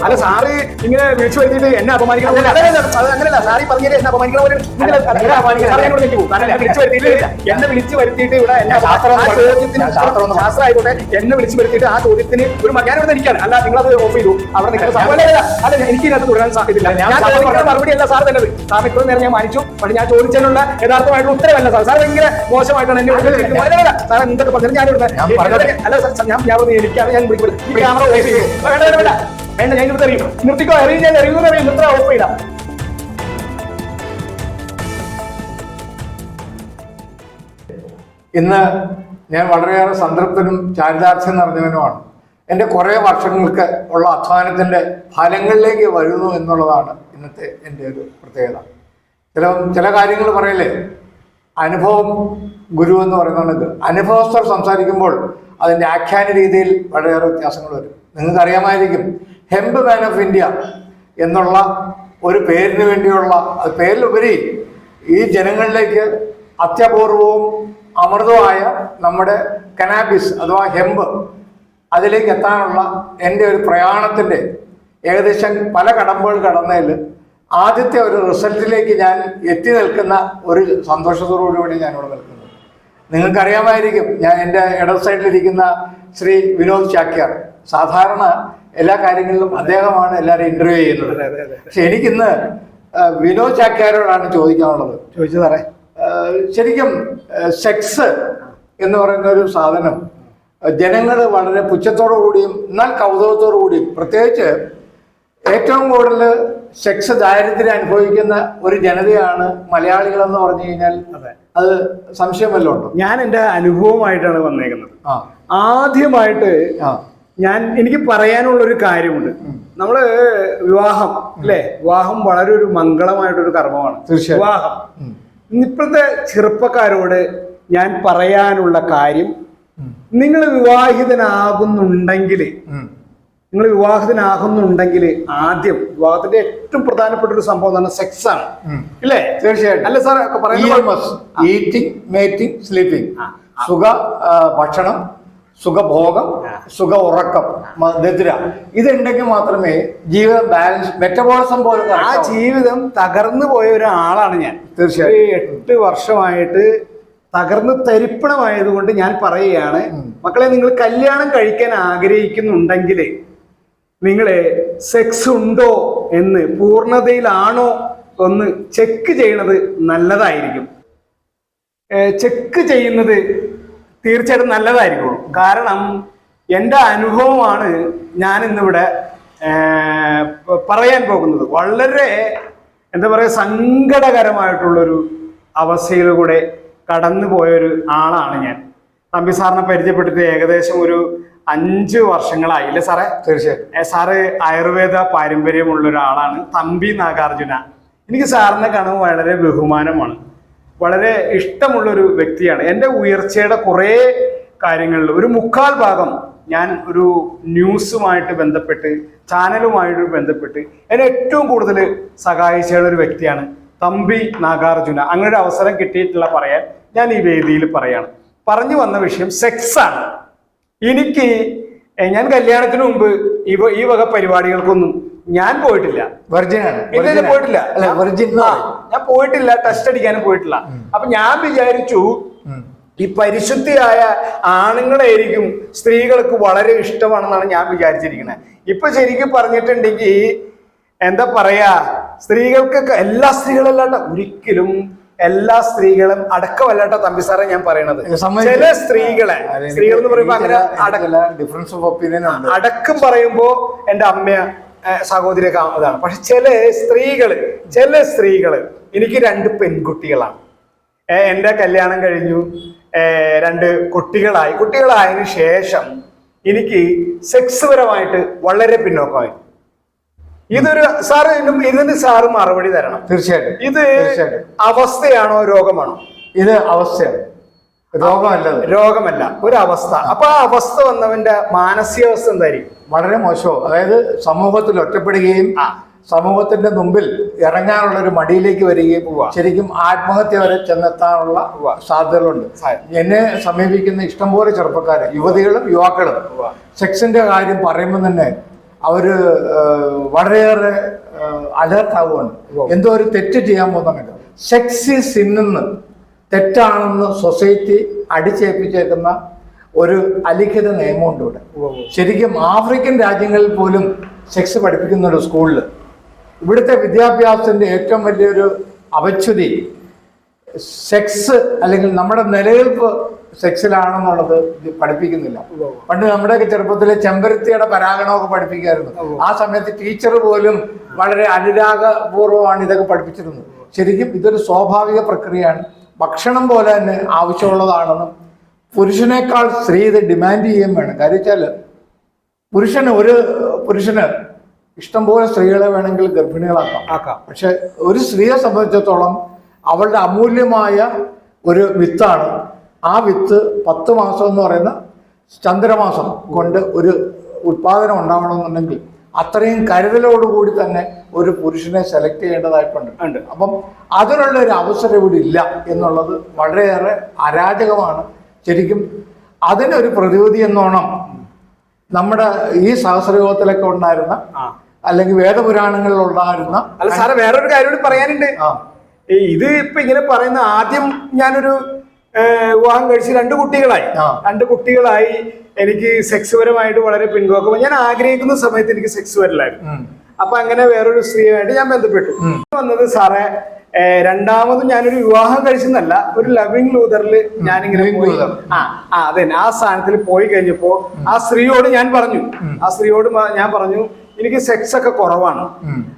അല്ല സാറി ഇങ്ങനെ വിളിച്ചു വരുത്തിയിട്ട് എന്നെ അപമാനിക്കണം അങ്ങനെയല്ല സാറി പറഞ്ഞത് എന്നെ അപമാനിക്കണ വിളിച്ചു വരുത്തിയിട്ട് എന്നെ വിളിച്ചു വരുത്തിയിട്ട് ഇവിടെ എന്നെ ചോദ്യത്തിന് ഞാൻ ശാസ്ത്രം ആയിക്കോട്ടെ എന്നെ വിളിച്ചു വരുത്തിയിട്ട് ആ ചോദ്യത്തിന് ഒരു മ- ഇവിടെ നിൽക്കാൻ അല്ല നിങ്ങളത് ഓഫ് ചെയ്തു. അവിടെ നിൽക്കുന്ന ഞാൻ- അല്ല, അല്ല എനിക്ക് ഇതിനകത്ത് തുടരാൻ സാധ്യതയില്ല ഞാൻ ഞാൻ മറുപടി അല്ല സാർ തന്നത്. സാറിന് ഇത്രയും നേരം ഞാൻ മാനിച്ചു. പക്ഷെ ഞാൻ ചോദിച്ചതിനുള്ള യഥാർത്ഥമായിട്ടുള്ള ഉത്തരവല്ല സാർ. സാർ ഭയങ്കര മോശമായിട്ടാണ് എന്നെ അല്ല, അല്ല, സാർ എന്തൊക്കെ പറഞ്ഞു ഞാൻ ഇവിടെ ഞാൻ അല്ല സാർ, ഞാൻ ഞാൻ എനിക്കാണ് ഞാൻ വിളിക്കുന്നത്. ക്യാമറ ഓഫ് ചെയ്യും. വേണ്ട വേണ്ട. വേണ്ട ഞാൻ ഇവിടെ അറിയും. നിർത്തിക്കോ അറിയും ഞാൻ അറിയുന്ന അറിയും. നിർത്തോ ഉറപ്പില്ല ഇന്ന് ഞാൻ വളരെയേറെ സംതൃപ്തനും ചാരിതാർത്ഥ്യം നിറഞ്ഞവനുമാണ്. എന്റെ കുറേ വർഷങ്ങൾക്ക് ഉള്ള അധ്വാനത്തിന്റെ ഫലങ്ങളിലേക്ക് വരുന്നു എന്നുള്ളതാണ് ഇന്നത്തെ എന്റെ ഒരു പ്രത്യേകത. ചില ചില കാര്യങ്ങൾ പറയല്ലേ? അനുഭവം ഗുരു എന്ന് പറയുന്നത് അനുഭവസ്ഥർ സംസാരിക്കുമ്പോൾ അതിന്റെ ആഖ്യാന രീതിയിൽ വളരെയേറെ വ്യത്യാസങ്ങൾ വരും. നിങ്ങൾക്ക് അറിയാമായിരിക്കും ഹെമ്പ് മാൻ ഓഫ് ഇന്ത്യ എന്നുള്ള ഒരു പേരിന് വേണ്ടിയുള്ള പേരിലുപരി ഈ ജനങ്ങളിലേക്ക് അത്യപൂർവവും അമൃതവുമായ നമ്മുടെ കനാബിസ് അഥവാ ഹെമ്പ് അതിലേക്ക് എത്താനുള്ള എന്റെ ഒരു പ്രയാണത്തിന്റെ ഏകദേശം പല കടമ്പകൾ കടന്നതിൽ ആദ്യത്തെ ഒരു റിസൾട്ടിലേക്ക് ഞാൻ എത്തി നിൽക്കുന്ന ഒരു സന്തോഷത്തോടുകൂടി ഞാനിവിടെ നിൽക്കുന്നത്. നിങ്ങൾക്കറിയാമായിരിക്കും ഞാൻ എന്റെ ഇടത് സൈഡിലിരിക്കുന്ന ശ്രീ വിനോദ് ചാക്യാർ. സാധാരണ എല്ലാ കാര്യങ്ങളിലും അദ്ദേഹമാണ് എല്ലാവരും ഇന്റർവ്യൂ ചെയ്യുന്നത്. പക്ഷെ എനിക്കിന്ന് വിനോദ് ചാക്യാരോടാണ് ചോദിക്കാനുള്ളത്. ചോദിച്ചു സാറേ? ശരിക്കും സെക്സ് എന്ന് പറയുന്ന ഒരു സാധനം ജനങ്ങൾ വളരെ പുച്ഛത്തോടു കൂടിയും എന്നാൽ കൗതുകത്തോടു കൂടിയും പ്രത്യേകിച്ച് ഏറ്റവും കൂടുതൽ സെക്സ് ദാരിദ്ര്യം അനുഭവിക്കുന്ന ഒരു ജനതയാണ് മലയാളികൾ എന്ന് പറഞ്ഞു കഴിഞ്ഞാൽ അതെ. സംശയമല്ലോ ഞാൻ എന്റെ അനുഭവമായിട്ടാണ് വന്നേക്കുന്നത്. ആദ്യമായിട്ട് ഞാൻ എനിക്ക് പറയാനുള്ള ഒരു കാര്യമുണ്ട് നമ്മൾ വിവാഹം അല്ലേ? വിവാഹം വളരെ ഒരു മംഗളമായിട്ടൊരു കർമ്മമാണ്. വിവാഹം. ഇപ്പോഴത്തെ ചെറുപ്പക്കാരോട് ഞാൻ പറയാനുള്ള കാര്യം നിങ്ങൾ വിവാഹിതനാകുന്നുണ്ടെങ്കിൽ നിങ്ങൾ വിവാഹിതനാകുന്നുണ്ടെങ്കിൽ ആദ്യം വിവാഹത്തിന്റെ ഏറ്റവും പ്രധാനപ്പെട്ട ഒരു സംഭവം തന്നെ സെക്സ് ആണ്. അല്ലേ ഇല്ലേ? തീർച്ചയായിട്ടും. അല്ല സാർ പറയുന്നത് ഈറ്റിംഗ് മേറ്റിംഗ് സ്ലീപ്പിംഗ് സുഖ ഭക്ഷണം സുഖഭോഗം സുഖ ഉറക്കം നിദ്ര ഇതുണ്ടെങ്കിൽ മാത്രമേ ജീവിതം ബാലൻസ് മെറ്റബോളിസം പോലും ആ ജീവിതം തകർന്നു പോയ ഒരാളാണ് ഞാൻ. തീർച്ചയായും. എട്ട് വർഷമായിട്ട് തകർന്ന് തരിപ്പണമായതുകൊണ്ട് ഞാൻ പറയുകയാണ്. മക്കളെ നിങ്ങൾ കല്യാണം കഴിക്കാൻ ആഗ്രഹിക്കുന്നുണ്ടെങ്കിൽ നിങ്ങൾ സെക്സ് ഉണ്ടോ എന്ന് പൂർണതയിലാണോ ഒന്ന് ചെക്ക് ചെയ്യണത് നല്ലതായിരിക്കും. ചെക്ക് ചെയ്യുന്നത് തീർച്ചയായിട്ടും നല്ലതായിരിക്കും കാരണം എന്റെ അനുഭവമാണ് ഞാൻ ഇന്നിവിടെ പറയാൻ പോകുന്നത്. വളരെ എന്താ പറയുക സങ്കടകരമായിട്ടുള്ളൊരു അവസ്ഥയിലൂടെ കടന്നു പോയൊരു ആളാണ് ഞാൻ. തമ്പി സാറിനെ പരിചയപ്പെട്ടിട്ട് ഏകദേശം ഒരു അഞ്ച് വർഷങ്ങളായി അല്ലേ സാറേ? തീർച്ചയായും സാറ് ആയുർവേദ പാരമ്പര്യമുള്ള ഒരാളാണ് തമ്പി നാഗാർജുന. എനിക്ക് സാറിനെ കാണുമ്പോൾ വളരെ ബഹുമാനമാണ്. വളരെ ഇഷ്ടമുള്ളൊരു വ്യക്തിയാണ്. എന്റെ ഉയർച്ചയുടെ കുറേ കാര്യങ്ങളിൽ ഒരു മുക്കാൽ ഭാഗം ഞാൻ ഒരു ന്യൂസുമായിട്ട് ബന്ധപ്പെട്ട് ചാനലുമായിട്ട് ബന്ധപ്പെട്ട് എന്നെ ഏറ്റവും കൂടുതൽ സഹായിച്ചുള്ള ഒരു വ്യക്തിയാണ് തമ്പി നാഗാർജുന. അങ്ങനെ ഒരു അവസരം കിട്ടിയിട്ടുള്ള പറയാൻ ഞാൻ ഈ വേദിയിൽ പറയാണ്. പറഞ്ഞു വന്ന വിഷയം സെക്സ് ആണ്. എനിക്ക് ഞാൻ കല്യാണത്തിന് മുമ്പ് ഈ വക പരിപാടികൾക്കൊന്നും ഞാൻ പോയിട്ടില്ല. വെർജിനാണ് ഇല്ല പോയിട്ടില്ല. അല്ല വെർജിൻ. ഞാൻ പോയിട്ടില്ല ടെസ്റ്റ് അടിക്കാനും പോയിട്ടില്ല. അപ്പൊ ഞാൻ വിചാരിച്ചു. ഈ പരിശുദ്ധിയായ ആണുങ്ങളായിരിക്കും സ്ത്രീകൾക്ക് വളരെ ഇഷ്ടമാണെന്നാണ് ഞാൻ വിചാരിച്ചിരിക്കുന്നത് ഇപ്പൊ ശരിക്കും പറഞ്ഞിട്ടുണ്ടെങ്കിൽ എന്താ പറയാ സ്ത്രീകൾക്ക് എല്ലാ സ്ത്രീകളല്ലാട്ട ഒരിക്കലും എല്ലാ സ്ത്രീകളും അടക്കമല്ലാട്ട തമ്പി സാറേ ഞാൻ പറയണത്. ചില സ്ത്രീകളെ സ്ത്രീകൾ എന്ന് പറയുമ്പോ അങ്ങനെ അടക്ക ഡിഫറൻസ് ഓഫ് ഒപ്പീനിയൻ ഉണ്ട്. അടക്കം പറയുമ്പോ എന്റെ അമ്മ സഹോദരിയൊക്കെ അതാണ് പക്ഷെ ചില സ്ത്രീകൾ ചില സ്ത്രീകൾ എനിക്ക് രണ്ട് പെൺകുട്ടികളാണ്. എന്റെ കല്യാണം കഴിഞ്ഞു. രണ്ട് കുട്ടികളായി. കുട്ടികളായതിനു ശേഷം എനിക്ക് സെക്സ് പരമായിട്ട് വളരെ പിന്നോക്കമായി. ഇതൊരു സാറ് ഇതിന് സാറ് മറുപടി തരണം. തീർച്ചയായിട്ടും. ഇത് അവസ്ഥയാണോ രോഗമാണോ? ഇത് അവസ്ഥയാണ്. രോഗമല്ല. രോഗമല്ല ഒരു അവസ്ഥ അപ്പൊ ആ അവസ്ഥ വന്നവന്റെ മാനസികാവസ്ഥ എന്തായിരിക്കും? വളരെ മോശമോ അതായത് സമൂഹത്തിൽ ഒറ്റപ്പെടുകയും സമൂഹത്തിന്റെ മുമ്പിൽ ഇറങ്ങാനുള്ള ഒരു മടിയിലേക്ക് വരികയും പോവാ ശരിക്കും ആത്മഹത്യ വരെ ചെന്നെത്താനുള്ള സാധ്യതകളുണ്ട്. സാധ്യത. എന്നെ സമീപിക്കുന്ന ഇഷ്ടംപോലെ ചെറുപ്പക്കാർ യുവതികളും യുവാക്കളും സെക്സിന്റെ കാര്യം പറയുമ്പോൾ തന്നെ അവർ വളരെയേറെ അലേർട്ട് ആവുകയാണ് എന്തോ ഒരു തെറ്റ് ചെയ്യാൻ പോകുന്നുണ്ട് സെക്സ് സിന്നെന്ന് തെറ്റാണെന്ന് സൊസൈറ്റി അടിച്ചേൽപ്പിച്ചേക്കുന്ന ഒരു അലിഖിത നിയമമുണ്ട് ഇവിടെ. ശരിക്കും ആഫ്രിക്കൻ രാജ്യങ്ങളിൽ പോലും സെക്സ് പഠിപ്പിക്കുന്ന ഒരു സ്കൂളിൽ ഇവിടുത്തെ വിദ്യാഭ്യാസത്തിന്റെ ഏറ്റവും വലിയൊരു അപച്യുതി സെക്സ് അല്ലെങ്കിൽ നമ്മുടെ നിലനിൽപ്പ് സെക്സിലാണെന്നുള്ളത് പഠിപ്പിക്കുന്നില്ല. പണ്ട് നമ്മുടെയൊക്കെ ചെറുപ്പത്തിലെ ചെമ്പരത്തിയുടെ പരാഗണമൊക്കെ പഠിപ്പിക്കായിരുന്നു. ആ സമയത്ത് ടീച്ചർ പോലും വളരെ അനുരാഗപൂർവമാണ് ഇതൊക്കെ പഠിപ്പിച്ചിരുന്നത്. ശരിക്കും ഇതൊരു സ്വാഭാവിക പ്രക്രിയയാണ്. ഭക്ഷണം പോലെ തന്നെ ആവശ്യമുള്ളതാണെന്നും പുരുഷനേക്കാൾ സ്ത്രീ ഇത് ഡിമാൻഡ് ചെയ്യുകയും വേണം. കാര്യം വെച്ചാൽ പുരുഷന് ഒരു പുരുഷന് ഇഷ്ടംപോലെ സ്ത്രീകളെ വേണമെങ്കിൽ ഗർഭിണികളാക്കാം. ആക്കാം. പക്ഷെ ഒരു സ്ത്രീയെ സംബന്ധിച്ചിടത്തോളം അവളുടെ അമൂല്യമായ ഒരു വിത്താണ് ആ വിത്ത് പത്ത് മാസം എന്ന് പറയുന്ന ചന്ദ്രമാസം കൊണ്ട് ഒരു ഉത്പാദനം ഉണ്ടാവണമെന്നുണ്ടെങ്കിൽ അത്രയും കരുതലോടുകൂടി തന്നെ ഒരു പുരുഷനെ സെലക്ട് ചെയ്യേണ്ടതായിട്ടുണ്ട്. ഉണ്ട്. അപ്പം അതിനുള്ള ഒരു അവസരം ഇവിടെ ഇല്ല എന്നുള്ളത് വളരെയേറെ അരാജകമാണ്. ശരിക്കും അതിനൊരു പ്രതിവിധി എന്നോണം നമ്മുടെ ഈ സഹസ്രയോഗത്തിലൊക്കെ ഉണ്ടായിരുന്ന അല്ലെങ്കിൽ വേദപുരാണങ്ങളിൽ ഉണ്ടായിരുന്ന അല്ല സാറേ വേറൊരു കാര്യം കൂടി പറയാനുണ്ട്. ഇത് ഇപ്പൊ ഇങ്ങനെ പറയുന്ന ആദ്യം ഞാനൊരു വിവാഹം കഴിച്ച് രണ്ട് കുട്ടികളായി. രണ്ട് കുട്ടികളായി എനിക്ക് സെക്സ് പരമായിട്ട് വളരെ പിൻകോക്കം ഞാൻ ആഗ്രഹിക്കുന്ന സമയത്ത് എനിക്ക് സെക്സ് വരില്ലായിരുന്നു. അപ്പൊ അങ്ങനെ വേറൊരു സ്ത്രീയുമായിട്ട് ഞാൻ ബന്ധപ്പെട്ടു. വന്നത് സാറേ രണ്ടാമത് ഞാനൊരു വിവാഹം കഴിച്ചെന്നല്ല ഒരു ലവിങ് ലൂതറിൽ ഞാനിങ്ങനെ ഇങ്ങനെ പോയി. ആ ആ അതെ ആ സ്ഥാനത്തിൽ പോയി കഴിഞ്ഞപ്പോ ആ സ്ത്രീയോട് ഞാൻ പറഞ്ഞു. ആ സ്ത്രീയോട് ഞാൻ പറഞ്ഞു എനിക്ക് സെക്സ് ഒക്കെ കുറവാണ്.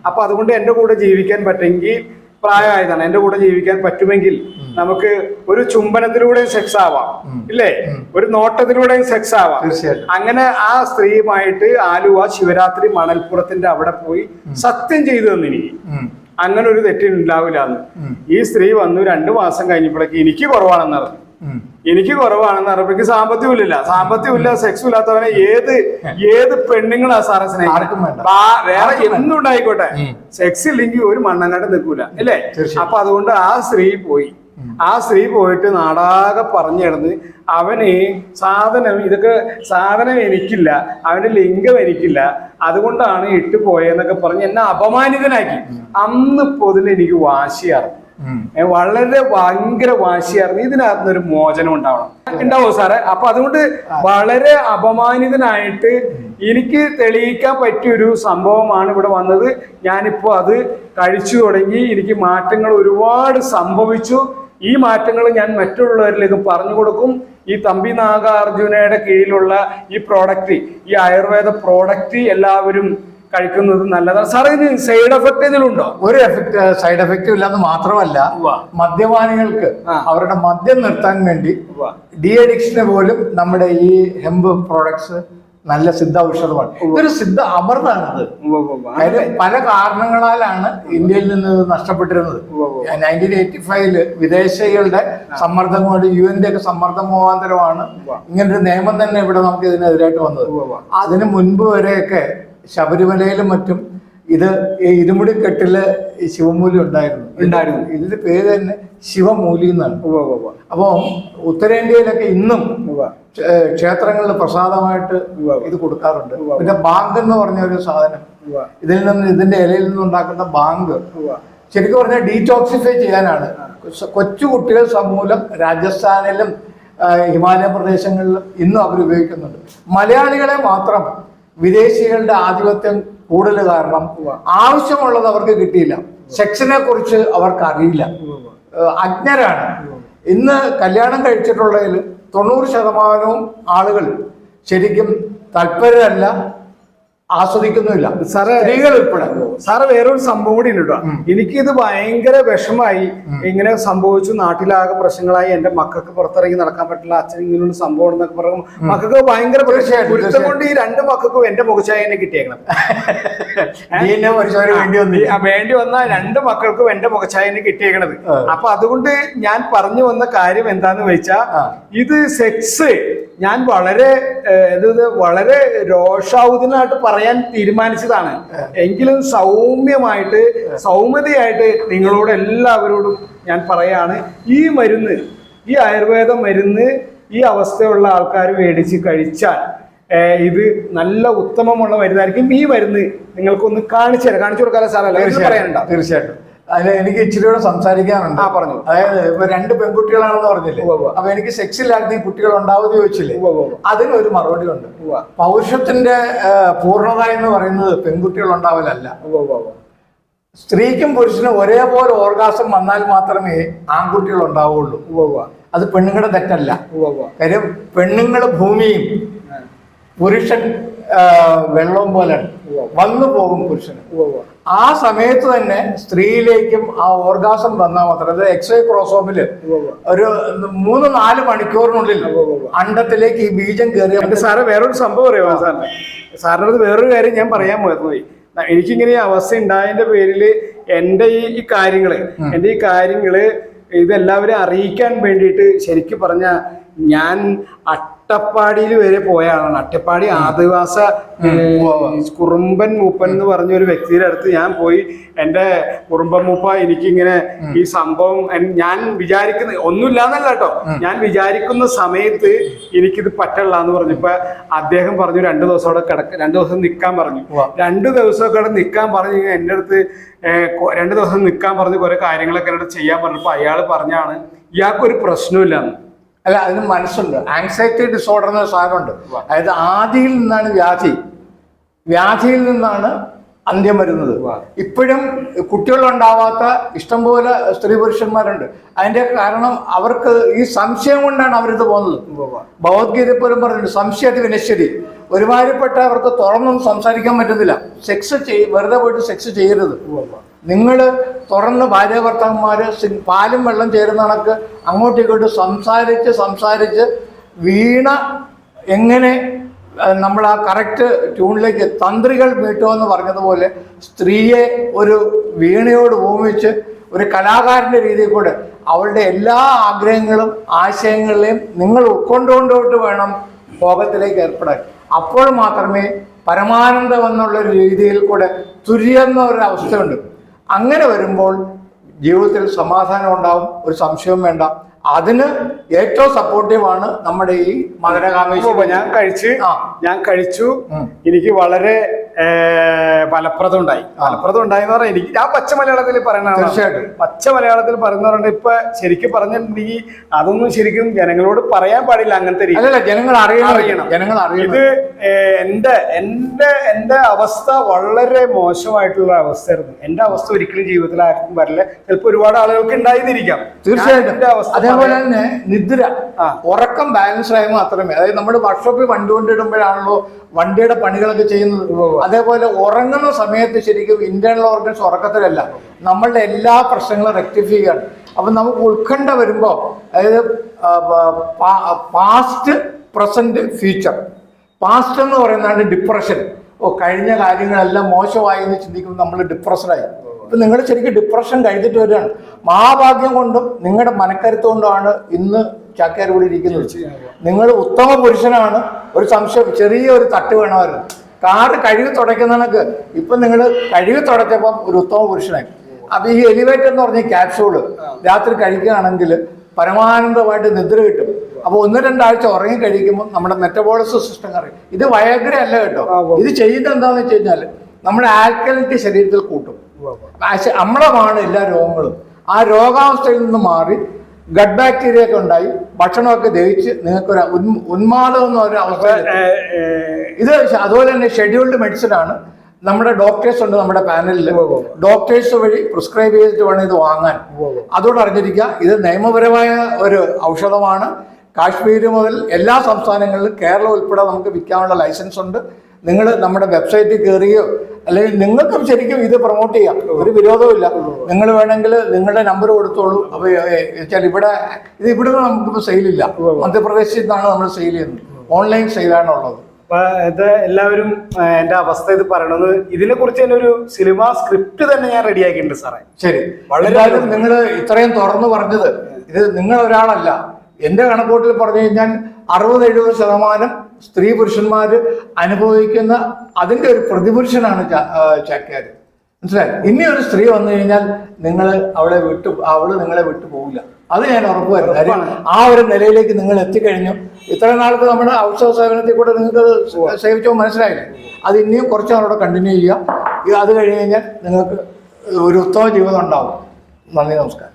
അപ്പൊ അതുകൊണ്ട് എന്റെ കൂടെ ജീവിക്കാൻ പറ്റെങ്കിൽ പ്രായമായതാണ്. എന്റെ കൂടെ ജീവിക്കാൻ പറ്റുമെങ്കിൽ നമുക്ക് ഒരു ചുംബനത്തിലൂടെയും സെക്സ് ആവാം. ഇല്ലേ? ഒരു നോട്ടത്തിലൂടെയും സെക്സ് ആവാം. തീർച്ചയായിട്ടും. അങ്ങനെ ആ സ്ത്രീയുമായിട്ട് ആലുവ ശിവരാത്രി മണൽപ്പുറത്തിന്റെ അവിടെ പോയി സത്യം ചെയ്തു തന്നിരിക്കും. അങ്ങനെ ഒരു തെറ്റുണ്ടാവില്ല എന്ന് ഈ സ്ത്രീ വന്നു രണ്ടു മാസം കഴിഞ്ഞപ്പോഴേക്ക് എനിക്ക് കുറവാണെന്ന് പറഞ്ഞു എനിക്ക് കുറവാണെന്ന് പറഞ്ഞപ്പോഴേക്ക് സാമ്പത്തികമില്ല. ഇല്ല സെക്സ് ഇല്ല സെക്സും ഇല്ലാത്തവനെ ഏത് ഏത് പെണ്ണുങ്ങളാ സാറെ ബാ- വേറെ എന്തുണ്ടായിക്കോട്ടെ? സെക്സ് ഇല്ലെങ്കിൽ ഒരു മണ്ണങ്ങാട്ട് നിൽക്കൂല അല്ലേ? അപ്പൊ അതുകൊണ്ട് ആ സ്ത്രീ പോയി. ആ സ്ത്രീ പോയിട്ട് നാടാകെ പറഞ്ഞു കിടന്ന് അവന് സാധനം ഇതൊക്കെ സാധനം എനിക്കില്ല അവന്റെ ലിംഗം എനിക്കില്ല അതുകൊണ്ടാണ് ഇട്ട് പോയെന്നൊക്കെ പറഞ്ഞ് എന്നെ അപമാനിതനാക്കി. അന്ന് പൊതിൽ എനിക്ക് വാശിയായിരുന്നു. വളരെ ഭയങ്കര വാശിയായിരുന്നു ഇതിനകത്ത് ഒരു മോചനം ഉണ്ടാവണം. ഉണ്ടാവോ സാറേ? അപ്പൊ അതുകൊണ്ട് വളരെ അപമാനിതനായിട്ട് എനിക്ക് തെളിയിക്കാൻ പറ്റിയൊരു സംഭവമാണ് ഇവിടെ വന്നത്. ഞാനിപ്പോ അത് കഴിച്ചു തുടങ്ങി. എനിക്ക് മാറ്റങ്ങൾ ഒരുപാട് സംഭവിച്ചു. ഈ മാറ്റങ്ങൾ ഞാൻ മറ്റുള്ളവരിലേക്ക് പറഞ്ഞു കൊടുക്കും. ഈ തമ്പി നാഗാർജുനയുടെ കീഴിലുള്ള ഈ പ്രോഡക്റ്റ് ഈ ആയുർവേദ പ്രോഡക്റ്റ് എല്ലാവരും കഴിക്കുന്നത് നല്ലതാണ്. സാർ ഇത് സൈഡ് എഫക്ട് ഇതിലുണ്ടോ ഒരു എഫക്ട് സൈഡ് എഫക്റ്റ് ഇല്ലെന്ന് മാത്രമല്ല. മദ്യപാനികൾക്ക് അവരുടെ മദ്യം നിർത്താൻ വേണ്ടി ഡി അഡിക്ഷന് പോലും നമ്മുടെ ഈ ഹെമ്പ് പ്രോഡക്ട്സ് നല്ല സിദ്ധ ഔഷധമാണ്. ഇതൊരു സിദ്ധ അമൃതാണത്. അതിന് പല കാരണങ്ങളാലാണ് ഇന്ത്യയിൽ നിന്ന് നഷ്ടപ്പെട്ടിരുന്നത്. നയന്റീൻ എയ്റ്റി ഫൈവിൽ വിദേശികളുടെ സമ്മർദ്ദം കൊണ്ട് യു എന്റെ ഒക്കെ സമ്മർദ്ദം മുഖാന്തരമാണ് ഇങ്ങനൊരു നിയമം തന്നെ ഇവിടെ നമുക്ക് ഇതിനെതിരായിട്ട് വന്നത്. അതിന് മുൻപ് വരെയൊക്കെ ശബരിമലയിലും മറ്റും ഇത് ഇരുമുടി കെട്ടിൽ ശിവമൂലി ഉണ്ടായിരുന്നു. ഉണ്ടായിരുന്നു. ഇതിന്റെ പേര് തന്നെ ശിവമൂലി എന്നാണ്. അപ്പോൾ ഉത്തരേന്ത്യയിലൊക്കെ ഇന്നും ക്ഷേത്രങ്ങളിൽ പ്രസാദമായിട്ട് ഇത് കൊടുക്കാറുണ്ട്. പിന്നെ ബാങ്ക് എന്ന് പറഞ്ഞ ഒരു സാധനം. ഇതിൽ നിന്ന് ഇതിന്റെ ഇലയിൽ നിന്നുണ്ടാക്കുന്ന ബാങ്ക്. ശരിക്കും പറഞ്ഞാൽ ഡീറ്റോക്സിഫൈ ചെയ്യാനാണ്. കൊച്ചുകുട്ടികൾ കൊച്ചു കുട്ടികൾ സമൂലം രാജസ്ഥാനിലും ഹിമാലയ പ്രദേശങ്ങളിലും ഇന്നും അവർ ഉപയോഗിക്കുന്നുണ്ട് മലയാളികളെ മാത്രം വിദേശികളുടെ ആധിപത്യം കൂടുതൽ കാരണം ആവശ്യമുള്ളത് അവർക്ക് കിട്ടിയില്ല. സെക്സിനെ കുറിച്ച് അവർക്ക് അറിയില്ല അജ്ഞരാണ്. ഇന്ന് കല്യാണം കഴിച്ചിട്ടുള്ളതിൽ തൊണ്ണൂറ് ശതമാനവും ആളുകൾ ശരിക്കും തൽപരരല്ല ആസ്വദിക്കുന്നുമില്ല. സ്ത്രീകൾ ഉൾപ്പെടെ. സാറ് വേറൊരു സംഭവം കൂടി ഉണ്ട് കേട്ടോ. എനിക്കിത് ഭയങ്കര വിഷമായി ഇങ്ങനെ സംഭവിച്ചു. നാട്ടിലാകെ പ്രശ്നങ്ങളായി. എന്റെ മക്കൾക്ക് പുറത്തിറങ്ങി നടക്കാൻ പറ്റില്ല. അച്ഛൻ ഇങ്ങനെയുള്ള സംഭവം എന്നൊക്കെ പറയുമ്പോൾ മക്കൾക്ക് ഭയങ്കര ഗുരുത്തം കൊണ്ട് ഈ രണ്ട് മക്കൾക്കും എന്റെ മുഖച്ചായനെ കിട്ടിയേക്കണം. വേണ്ടി വന്ന രണ്ട് മക്കൾക്കും എന്റെ മുഖച്ചായനെ കിട്ടിയേക്കണത്. അപ്പൊ അതുകൊണ്ട് ഞാൻ പറഞ്ഞു വന്ന കാര്യം എന്താന്ന് വെച്ചാ ഇത് സെക്സ് ഞാൻ വളരെ ഇത് വളരെ രോഷാവുതനായിട്ട് പറയാൻ തീരുമാനിച്ചതാണ്. എങ്കിലും സൗമ്യമായിട്ട് സൗമ്യതയായിട്ട് നിങ്ങളോട് എല്ലാവരോടും ഞാൻ പറയാണ് ഈ മരുന്ന് ഈ ആയുർവേദ മരുന്ന് ഈ അവസ്ഥയുള്ള ആൾക്കാർ മേടിച്ച് കഴിച്ചാൽ ഇത് നല്ല ഉത്തമമുള്ള മരുന്നായിരിക്കും. ഈ മരുന്ന് നിങ്ങൾക്കൊന്ന് കാണിച്ചു തരാം. കാണിച്ചു കൊടുക്കാതെ സാറല്ല തീർച്ചയായിട്ടും. അതിന് എനിക്ക് ഇച്ചിരി കൂടെ സംസാരിക്കാനുണ്ട് ആ, പറഞ്ഞു അതായത് ഇപ്പൊ രണ്ട് പെൺകുട്ടികളാണെന്ന് പറഞ്ഞില്ലേ. അപ്പൊ എനിക്ക് സെക്സിലായിരുന്നു ഈ കുട്ടികൾ ഉണ്ടാവുമെന്ന് ചോദിച്ചില്ലേ. അതിനൊരു മറുപടി ഉണ്ട്. പൗരുഷത്തിന്റെ പൂർണത എന്ന് പറയുന്നത് പെൺകുട്ടികൾ ഉണ്ടാവലല്ല. സ്ത്രീക്കും പുരുഷനും ഒരേപോലെ ഓർഗാസം വന്നാൽ മാത്രമേ ആൺകുട്ടികൾ ഉണ്ടാവുള്ളൂ. അത് പെണ്ണുങ്ങളുടെ തെറ്റല്ല. കാര്യം പെണ്ണുങ്ങൾ ഭൂമിയും പുരുഷൻ ആ, പോലെ വന്നു പോകും പുരുഷന്. ആ സമയത്ത് തന്നെ സ്ത്രീയിലേക്കും ആ ഓർഗാസം വന്നാൽ മാത്രം. അതായത് എക്സ് ക്രോസോമിൽ. ഒരു മൂന്ന് നാല് മണിക്കൂറിനുള്ളിൽ അണ്ടത്തിലേക്ക് ഈ ബീജം കയറി എന്റെ സാറ് വേറൊരു സംഭവം അറിയാമോ സാറിന്? സാറിന്റെ അടുത്ത് വേറൊരു കാര്യം ഞാൻ പറയാൻ പോയി എനിക്കിങ്ങനെ ഈ അവസ്ഥ ഉണ്ടായതിന്റെ പേരിൽ എന്റെ ഈ ഈ കാര്യങ്ങൾ എന്റെ ഈ കാര്യങ്ങൾ ഇതെല്ലാവരും അറിയിക്കാൻ വേണ്ടിയിട്ട് ശരിക്കും പറഞ്ഞ ഞാൻ അട്ടപ്പാടിയിൽ വരെ പോയ ആളാണ്. അട്ടപ്പാടി ആദിവാസ കുറുമ്പൻ മൂപ്പൻ എന്ന് പറഞ്ഞ ഒരു വ്യക്തിയുടെ അടുത്ത് ഞാൻ പോയി എന്റെ കുറുമ്പൻ മൂപ്പ എനിക്കിങ്ങനെ ഈ സംഭവം ഞാൻ വിചാരിക്കുന്ന ഒന്നുമില്ലാന്നല്ല കേട്ടോ. ഞാൻ വിചാരിക്കുന്ന സമയത്ത് എനിക്കിത് പറ്റല്ല എന്ന് പറഞ്ഞപ്പോ അദ്ദേഹം പറഞ്ഞു രണ്ടു ദിവസം അവിടെ കിടക്ക രണ്ടു ദിവസം നിൽക്കാൻ പറഞ്ഞു. രണ്ടു ദിവസമൊക്കെ അവിടെ നിൽക്കാൻ പറഞ്ഞു എന്റെ അടുത്ത് രണ്ടു ദിവസം നിൽക്കാൻ പറഞ്ഞ് കുറെ കാര്യങ്ങളൊക്കെ എന്നോട് ചെയ്യാൻ പറഞ്ഞപ്പോ അയാൾ പറഞ്ഞാണ് ഇയാൾക്കൊരു പ്രശ്നമില്ലെന്ന് അല്ല അതിന് മനസ്സുണ്ട്. ആങ്സൈറ്റി ഡിസോർഡർ എന്ന സാധനമുണ്ട്. അതായത് ആദിയിൽ നിന്നാണ് വ്യാധി. വ്യാധിയിൽ നിന്നാണ് അന്ത്യം വരുന്നത്. ഇപ്പോഴും കുട്ടികളുണ്ടാവാത്ത ഇഷ്ടംപോലെ സ്ത്രീ പുരുഷന്മാരുണ്ട്. അതിന്റെ കാരണം അവർക്ക് ഈ സംശയം കൊണ്ടാണ് അവരിത് പോകുന്നത്. ഭഗവത്ഗീത പോലും പറഞ്ഞിട്ടുണ്ട്. സംശയത്തിൽ വിനശ്വരി. ഒരുമാതിരിപ്പെട്ട അവർക്ക് തുറന്നൊന്നും സംസാരിക്കാൻ പറ്റുന്നില്ല. സെക്സ് ചെയ് വെറുതെ പോയിട്ട് സെക്സ് ചെയ്യരുത്. നിങ്ങൾ തുറന്ന് ഭാര്യ ഭർത്താക്കന്മാർ പാലും വെള്ളം ചേരുന്ന കണക്ക് അങ്ങോട്ടും ഇങ്ങോട്ടും സംസാരിച്ച് സംസാരിച്ച് വീണ എങ്ങനെ നമ്മൾ ആ കറക്റ്റ് ട്യൂണിലേക്ക് തന്ത്രികൾ മീട്ടുമെന്ന് പറഞ്ഞതുപോലെ സ്ത്രീയെ ഒരു വീണയോട് ഭൂമിച്ച് ഒരു കലാകാരന്റെ രീതിയിൽ കൂടെ അവളുടെ എല്ലാ ആഗ്രഹങ്ങളും ആശയങ്ങളെയും നിങ്ങൾ ഉൾക്കൊണ്ടുകൊണ്ടോട്ട് വേണം ഭോഗത്തിലേക്ക് ഏർപ്പെടാൻ. അപ്പോൾ മാത്രമേ പരമാനന്ദം എന്നുള്ള ഒരു രീതിയിൽ കൂടെ തുര്യന്ന ഒരു അവസ്ഥയുണ്ട്. അങ്ങനെ വരുമ്പോൾ ജീവിതത്തിൽ സമാധാനം ഉണ്ടാവും ഒരു സംശയവും വേണ്ട. അതിന് ഏറ്റവും സപ്പോർട്ടീവാണ് നമ്മുടെ ഈ മകരകാമേശ്വര. ഞാൻ കഴിച്ച് ഞാൻ കഴിച്ചു. എനിക്ക് വളരെ ഫലപ്രദം ഉണ്ടായി. ഫലപ്രദം ഉണ്ടായി എന്ന് പറഞ്ഞാൽ എനിക്ക് ഞാൻ പച്ച മലയാളത്തിൽ പറയുന്ന തീർച്ചയായിട്ടും. പച്ച മലയാളത്തിൽ പറയുന്നവരുണ്ട്. ഇപ്പൊ ശരിക്കും പറഞ്ഞിട്ടുണ്ടെങ്കിൽ അതൊന്നും ശരിക്കും ജനങ്ങളോട് പറയാൻ പാടില്ല അങ്ങനത്തെ രീതി അല്ലല്ല ജനങ്ങൾ അറിയണം. അറിയണം. ജനങ്ങൾ അറിയണം. ഇത് എന്റെ എന്റെ എന്റെ അവസ്ഥ വളരെ മോശമായിട്ടുള്ള അവസ്ഥയായിരുന്നു. എന്റെ അവസ്ഥ ഒരിക്കലും ജീവിതത്തിൽ ആർക്കും വരില്ല. ചിലപ്പോ ഒരുപാട് ആളുകൾക്ക് ഉണ്ടായിരുന്നിരിക്കാം തീർച്ചയായിട്ടും. അതേപോലെ തന്നെ നിദ്ര. ഉറക്കം ബാലൻസ് ആയി മാത്രമേ. അതായത് നമ്മൾ വർക്ക്ഷോപ്പിൽ വണ്ടി കൊണ്ടിടുമ്പോഴാണല്ലോ വണ്ടിയുടെ പണികളൊക്കെ ചെയ്യുന്നത്. അതേപോലെ ഉറങ്ങുന്ന സമയത്ത് ശരിക്കും ഇന്റേണൽ ഓർഗൻസ് ഉറക്കത്തിലല്ല. നമ്മളുടെ എല്ലാ പ്രശ്നങ്ങളും റെക്ടിഫൈ ചെയ്യാണ്. അപ്പം നമുക്ക് ഉത്കണ്ഠ വരുമ്പോൾ അതായത് പാസ്റ്റ് പ്രസന്റ് ഫ്യൂച്ചർ പാസ്റ്റ് എന്ന് പറയുന്നതാണ് ഡിപ്രഷൻ ഓ കഴിഞ്ഞ കാര്യങ്ങളെല്ലാം മോശമായി എന്ന് ചിന്തിക്കുമ്പോൾ നമ്മൾ ഡിപ്രഷനായി ഇപ്പൊ നിങ്ങൾ ശരിക്കും ഡിപ്രഷൻ കഴിഞ്ഞിട്ട് വരികയാണ്. മഹാഭാഗ്യം കൊണ്ടും നിങ്ങളുടെ മനക്കരുത്ത് കൊണ്ടുമാണ് ഇന്ന് ചാക്യാർ കൂടി ഇരിക്കുന്നത്. നിങ്ങൾ ഉത്തമ പുരുഷനാണ്. ഒരു സംശയം ചെറിയ ഒരു തട്ട് വേണമായിരുന്നു. കാറ് കഴുകി തുടയ്ക്കുന്നവർക്ക് ഇപ്പൊ നിങ്ങൾ കഴുകി തുടച്ചപ്പം ഒരു ഉത്തമ പുരുഷനായി. അപ്പൊ ഈ എലിവേറ്റർ എന്ന് പറഞ്ഞ ക്യാപ്സൂൾ രാത്രി കഴിക്കുകയാണെങ്കിൽ പരമാനന്ദമായിട്ട് നിദ്ര കിട്ടും. അപ്പൊ ഒന്ന് രണ്ടാഴ്ച ഉറങ്ങി കഴിക്കുമ്പോൾ നമ്മുടെ മെറ്റബോളിസം സിസ്റ്റം കറിയും ഇത് വയഗ്ര അല്ല കേട്ടോ ഇത് ചെയ്യുന്നത് എന്താണെന്ന് വെച്ച് കഴിഞ്ഞാൽ നമ്മുടെ ആൽക്കലിറ്റി ശരീരത്തിൽ കൂട്ടും. അമ്ലമാണ് എല്ലാ രോഗങ്ങളും. ആ രോഗാവസ്ഥയിൽ നിന്ന് മാറി ഗഡ് ബാക്ടീരിയ ഒക്കെ ഉണ്ടായി ഭക്ഷണമൊക്കെ ദഹിച്ച് നിങ്ങൾക്കൊരു ഉന്മ- ഉന്മാദം എന്ന ഒരു അവസ്ഥ ഇത് അതുപോലെ തന്നെ ഷെഡ്യൂൾഡ് മെഡിസിൻ ആണ്. നമ്മുടെ ഡോക്ടേഴ്സ് ഉണ്ട് നമ്മുടെ പാനലിൽ ഡോക്ടേഴ്സ് വഴി പ്രിസ്ക്രൈബ് ചെയ്തിട്ട് വേണം ഇത് വാങ്ങാൻ. അതോട് അറിഞ്ഞിരിക്കുക ഇത് നിയമപരമായ ഒരു ഔഷധമാണ്. കാശ്മീർ മുതൽ എല്ലാ സംസ്ഥാനങ്ങളിലും കേരളം ഉൾപ്പെടെ നമുക്ക് വിൽക്കാനുള്ള ലൈസൻസ് ഉണ്ട്. നിങ്ങൾ നമ്മുടെ വെബ്സൈറ്റിൽ കയറുകയോ അല്ലെങ്കിൽ നിങ്ങൾക്കും ശരിക്കും ഇത് പ്രൊമോട്ട് ചെയ്യാം. ഒരു വിരോധമില്ല നിങ്ങൾ വേണമെങ്കിൽ നിങ്ങളുടെ നമ്പർ കൊടുത്തോളൂ. അപ്പോൾ വെച്ചാൽ ഇവിടെ ഇത് ഇവിടെ നമുക്കിപ്പോൾ സെയിലില്ല മധ്യപ്രദേശിൽ നിന്നാണ് നമ്മൾ സെയിൽ ചെയ്യുന്നത്. ഓൺലൈൻ സെയിലാണുള്ളത് ഉള്ളത്. ഇത് എല്ലാവരും എന്റെ അവസ്ഥ ഇത് പറയണത് ഇതിനെ കുറിച്ച് തന്നെ ഒരു സിനിമ സ്ക്രിപ്റ്റ് തന്നെ ഞാൻ റെഡിയാക്കിയിട്ടുണ്ട് സാറേ. ശരി. വളരെ നിങ്ങൾ ഇത്രയും തുറന്നു പറഞ്ഞത് ഇത് നിങ്ങൾ ഒരാളല്ല. എന്റെ കണക്കൂട്ടിൽ പറഞ്ഞു കഴിഞ്ഞാൽ അറുപത് എഴുപത് ശതമാനം സ്ത്രീ പുരുഷന്മാര് അനുഭവിക്കുന്ന അതിന്റെ ഒരു പ്രതിപുരുഷനാണ് ചാക്യാർ മനസ്സിലായി? ഇനി ഒരു സ്ത്രീ വന്നു കഴിഞ്ഞാൽ നിങ്ങൾ അവളെ വിട്ടു അവൾ നിങ്ങളെ വിട്ടു പോകില്ല അത് ഞാൻ ഉറപ്പ് വരുന്നു കാര്യം ആ ഒരു നിലയിലേക്ക് നിങ്ങൾ എത്തിക്കഴിഞ്ഞു. ഇത്രയും നാൾക്ക് നമ്മുടെ ഔഷധ സേവനത്തിൽ കൂടെ നിങ്ങൾക്ക് സേവിച്ചോ മനസ്സിലായില്ലേ? അത് ഇനിയും കുറച്ച് നാളോടെ കണ്ടിന്യൂ ചെയ്യുക. അത് കഴിഞ്ഞ് കഴിഞ്ഞാൽ നിങ്ങൾക്ക് ഒരു ഉത്തമ ജീവിതം ഉണ്ടാവും. നന്ദി നമസ്കാരം.